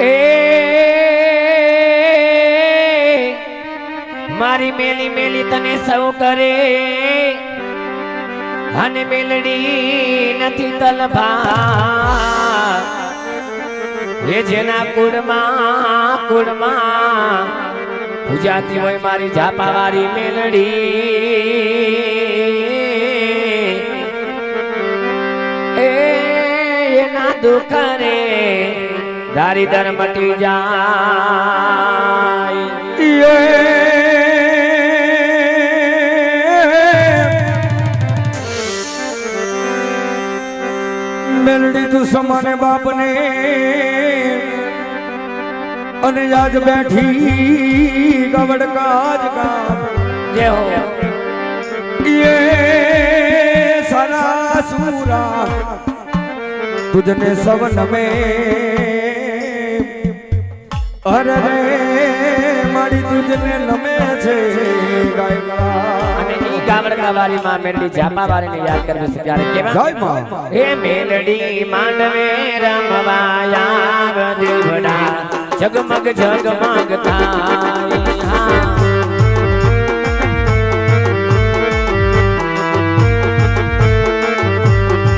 એ મારી મેલી મેલી તને સૌ કરે. અને મેલડી નથી તલભા. એ જેના કુળમાં કુળમાં પૂજાતી હોય મારી ઝાપાવાળી મેલડી. એના દુઃખ રે ધારીધર મટી જાય મેલડી તું સમાને બાપને અને આજ બેઠી ગવડ કાજ જે હો યે સરા સુરા તુજને સવન મેં અરે રે મારી દૂધને નમે છે અને ઈ ગામડકા યાદ કરવી છે જગમગ જગમગ થાય હા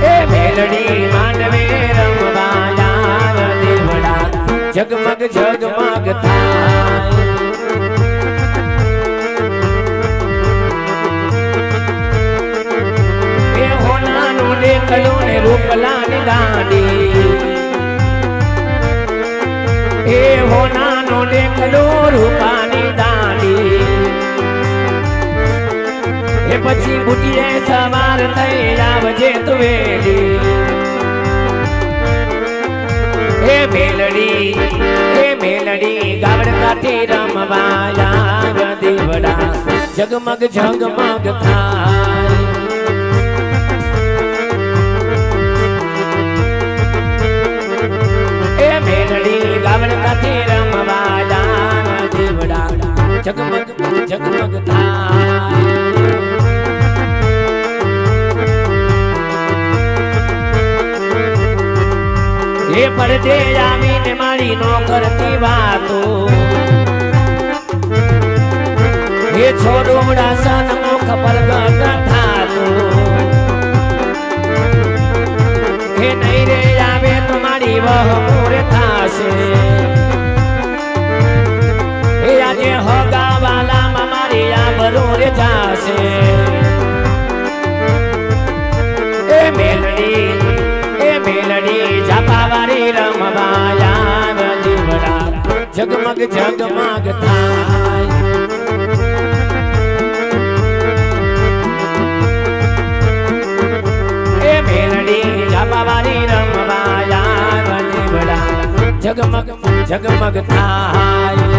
એ મેલડી માંડવે જગમગ જગમગ થાય. ને રૂપલાની એ હોનાનું લેકલું રૂપાની દાંડી. એ પછી બુટીએ સવાર થઈ આવજે તું વેલી મેલડી એ મેલડી ગાવડ કાઠી રમવાયા દેવડા જગમગ જગમગ થાય. એ મેલડી ગાવડ કાઠી રમવાયા દેવડા જગમગ જગમગ થાય. એ પડદે આવીને મારી નો કરતી વાતો. એ છોડુમડા સન્મુખ પ્રગટ થાતો. હે નહીં રે આવે તો મારી વહ મોરે થાશે. એ આજે હગાવાલામાં મારી આબરૂ રે જાશે. ઝાપાવાળી રમવાયા જીવડા જગમગ જગમગ થાય એ મેલડી ઝાપાવાળી રમવાયા જીવડા જગમગ જગમગ થાય